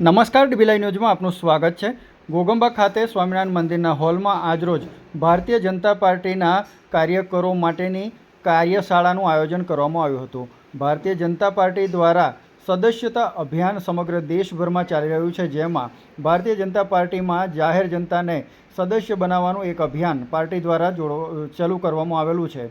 નમસ્કાર ડીબીલાઈ ન્યૂઝમાં આપનું સ્વાગત છે. ગોગંબા ખાતે સ્વામિનારાયણ મંદિરના હોલમાં આજરોજ ભારતીય જનતા પાર્ટીના કાર્યકરો માટેની કાર્યશાળાનું આયોજન કરવામાં આવ્યું હતું. ભારતીય જનતા પાર્ટી દ્વારા સદસ્યતા અભિયાન સમગ્ર દેશભરમાં ચાલી રહ્યું છે, જેમાં ભારતીય જનતા પાર્ટીમાં જાહેર જનતાને સદસ્ય બનાવવાનું એક અભિયાન પાર્ટી દ્વારા જોડો, ચાલુ કરવામાં આવેલું છે.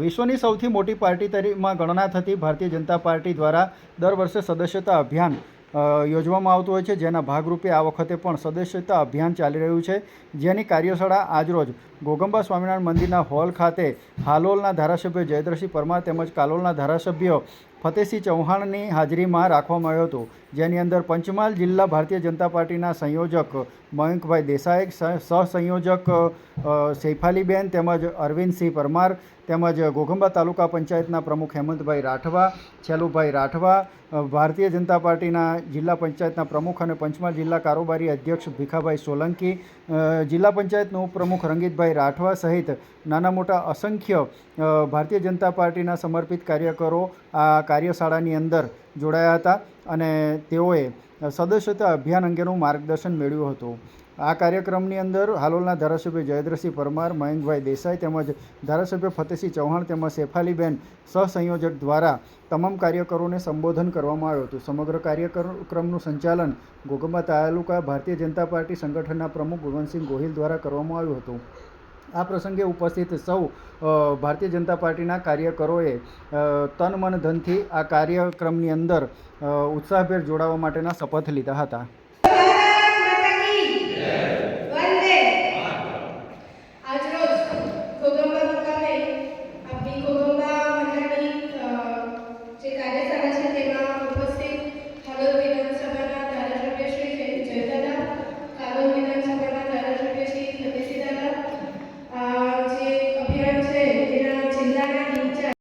વિશ્વની સૌથી મોટી પાર્ટી તરીકેમાં ગણના થતી ભારતીય જનતા પાર્ટી દ્વારા દર વર્ષે સદસ્યતા અભિયાન યોજવામાં આવતું હોય છે. જેના ભાગરૂપે આ વખતે પણ સદસ્યતા અભિયાન ચાલી રહ્યું છે. જેની કાર્યશાળા આજરોજ ગોગંબા સ્વામિનારાયણ મંદિરના હોલ ખાતે હાલોલના ધારાસભ્ય જયદ્રસિંહ પરમાર તેમજ કાલોલના ધારાસભ્ય ફતેહસિંહ ચૌહાણની હાજરીમાં રાખવામાં આવ્યો હતો, જેની અંદર પંચમહાલ જિલ્લા ભારતીય જનતા પાર્ટીના સંયોજક મયંકભાઈ દેસાઈ સહ સહસંયોજક સૈફાલીબેન તેમજ અરવિંદસિંહ પરમાર તેમજ ઘોઘંબા તાલુકા પંચાયતના પ્રમુખ હેમંતભાઈ રાઠવા, છેલુભાઈ રાઠવા ભારતીય જનતા પાર્ટીના જિલ્લા પંચાયતના પ્રમુખ અને પંચમહાલ જિલ્લા કારોબારી અધ્યક્ષ ભીખાભાઈ સોલંકી જિલ્લા પંચાયતનો ઉપપ્રમુખ રંગીતભાઈ રાઠવા સહિત નાના મોટા અસંખ્ય ભારતીય જનતા પાર્ટીના સમર્પિત કાર્યકરો આ કાર્યશાળાની અંદર જોડાયા હતા અને તેઓએ સદસ્યતા અભિયાન અંગેનું માર્ગદર્શન મેળવ્યું હતું. આ કાર્યક્રમની અંદર હાલોલના ધારાસભ્ય જયદ્રસિંહ પરમાર, મયંકભાઈ દેસાઈ તેમજ ધારાસભ્ય ફતેસિંહ ચૌહાણ તેમજ શેફાલીબેન સહસંયોજક દ્વારા તમામ કાર્યકરોને સંબોધન કરવામાં આવ્યું હતું. સમગ્ર કાર્યક્રમનું સંચાલન ગોગંબા તાલુકા ભારતીય જનતા પાર્ટી સંગઠનના પ્રમુખ ગુણવંતસિંહ ગોહિલ દ્વારા કરવામાં આવ્યું હતું. આ પ્રસંગે ઉપસ્થિત સૌ ભારતીય જનતા પાર્ટીના કાર્યકરોએ તન, મન, ધનથી આ કાર્યક્રમની અંદર ઉત્સાહભેર જોડાવા માટેના શપથ લીધા હતા.